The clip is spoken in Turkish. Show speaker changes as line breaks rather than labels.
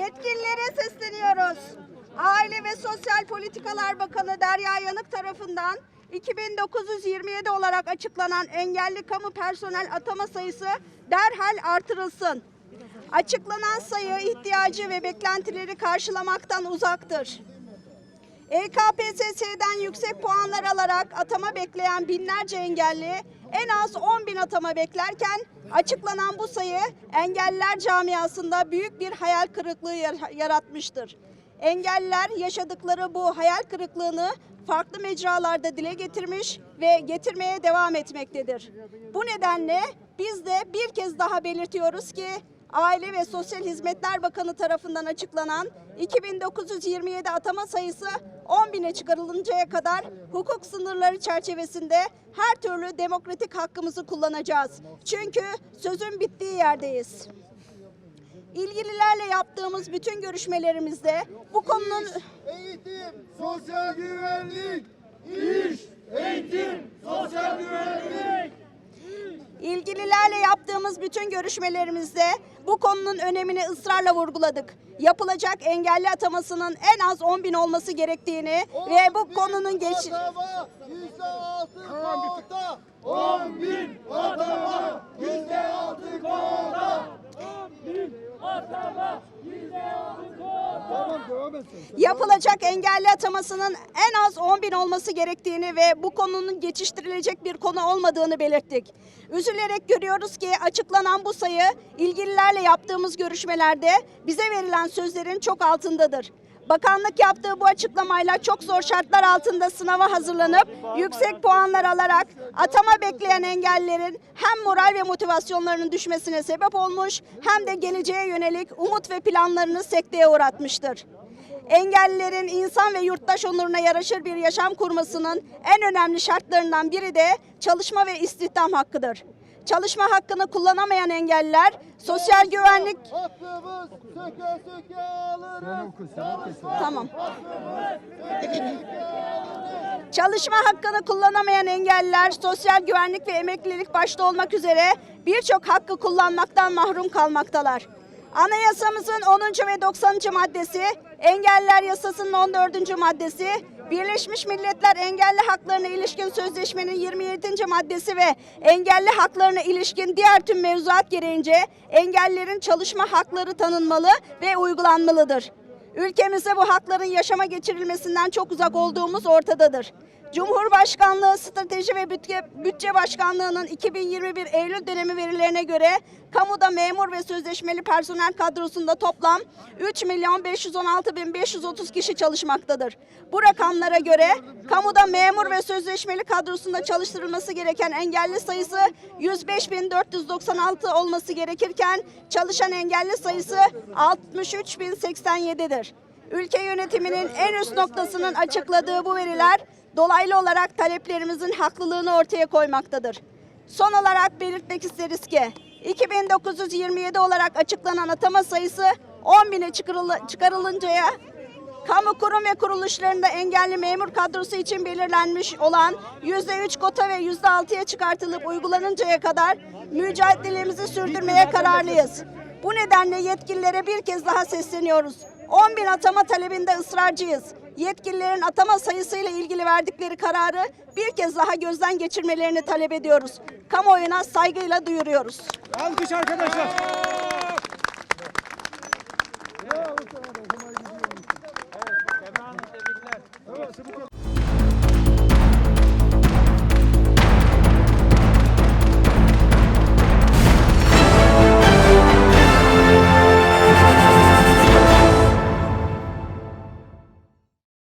Yetkililere sesleniyoruz. Aile ve Sosyal Politikalar Bakanı Derya Yanık tarafından 2927 olarak açıklanan engelli kamu personel atama sayısı derhal artırılsın. Açıklanan sayı ihtiyacı ve beklentileri karşılamaktan uzaktır. EKPSS'den yüksek puanlar alarak atama bekleyen binlerce engelli en az 10 bin atama beklerken açıklanan bu sayı engelliler camiasında büyük bir hayal kırıklığı yar- yaratmıştır. Engelliler yaşadıkları bu hayal kırıklığını farklı mecralarda dile getirmiş ve getirmeye devam etmektedir. Bu nedenle biz de bir kez daha belirtiyoruz ki Aile ve Sosyal Hizmetler Bakanı tarafından açıklanan 2927 atama sayısı 10 bine çıkarılıncaya kadar hukuk sınırları çerçevesinde her türlü demokratik hakkımızı kullanacağız. Çünkü sözün bittiği yerdeyiz. İlgililerle yaptığımız bütün görüşmelerimizde bu konunun
Eğitim, sosyal güvenlik, iş, eğitim, sosyal güvenlik.
İlgililerle yaptığımız bütün görüşmelerimizde bu konunun önemini ısrarla vurguladık. Yapılacak engelli atamasının en az 10 bin olması gerektiğini ve bu konunun geç...
Atama, yüzde altı kota. On bin atama, yüzde altı kota. Tamam devam et sen.
yapılacak engelli atamasının en az 10 bin olması gerektiğini ve bu konunun geçiştirilecek bir konu olmadığını belirttik. Üzülerek görüyoruz ki açıklanan bu sayı ilgililerle yaptığımız görüşmelerde bize verilen sözlerin çok altındadır. Bakanlık yaptığı bu açıklamayla çok zor şartlar altında sınava hazırlanıp yüksek puanlar alarak atama bekleyen engellilerin hem moral ve motivasyonlarının düşmesine sebep olmuş hem de geleceğe yönelik umut ve planlarını sekteye uğratmıştır. Engellilerin insan ve yurttaş onuruna yaraşır bir yaşam kurmasının en önemli şartlarından biri de çalışma ve istihdam hakkıdır. Çalışma hakkını kullanamayan engelliler sosyal güvenlik tamam. Çalışma hakkını kullanamayan engelliler sosyal güvenlik ve emeklilik başta olmak üzere birçok hakkı kullanmaktan mahrum kalmaktalar. Anayasamızın 10. ve 90. maddesi, Engelliler Yasası'nın 14. maddesi, Birleşmiş Milletler Engelli Haklarına ilişkin sözleşmenin 27. maddesi ve engelli haklarına ilişkin diğer tüm mevzuat gereğince engellilerin çalışma hakları tanınmalı ve uygulanmalıdır. Ülkemizde bu hakların yaşama geçirilmesinden çok uzak olduğumuz ortadadır. Cumhurbaşkanlığı Strateji ve Bütçe, Bütçe Başkanlığı'nın 2021 Eylül dönemi verilerine göre kamuda memur ve sözleşmeli personel kadrosunda toplam 3 milyon 516 bin 530 kişi çalışmaktadır. Bu rakamlara göre kamuda memur ve sözleşmeli kadrosunda çalıştırılması gereken engelli sayısı 105 bin 496 olması gerekirken çalışan engelli sayısı 63 bin 87'dir. Ülke yönetiminin en üst noktasının açıkladığı bu veriler dolaylı olarak taleplerimizin haklılığını ortaya koymaktadır. Son olarak belirtmek isteriz ki 2927 olarak açıklanan atama sayısı 10 bine çıkarılı- çıkarılıncaya kamu kurum ve kuruluşlarında engelli memur kadrosu için belirlenmiş olan %3 kota ve %6'ya çıkartılıp uygulanıncaya kadar mücadelemizi sürdürmeye kararlıyız. Bu nedenle yetkililere bir kez daha sesleniyoruz. 10 bin atama talebinde ısrarcıyız yetkililerin atama sayısıyla ilgili verdikleri kararı bir kez daha gözden geçirmelerini talep ediyoruz. Kamuoyuna saygıyla duyuruyoruz.
Alkış arkadaşlar.
Evet,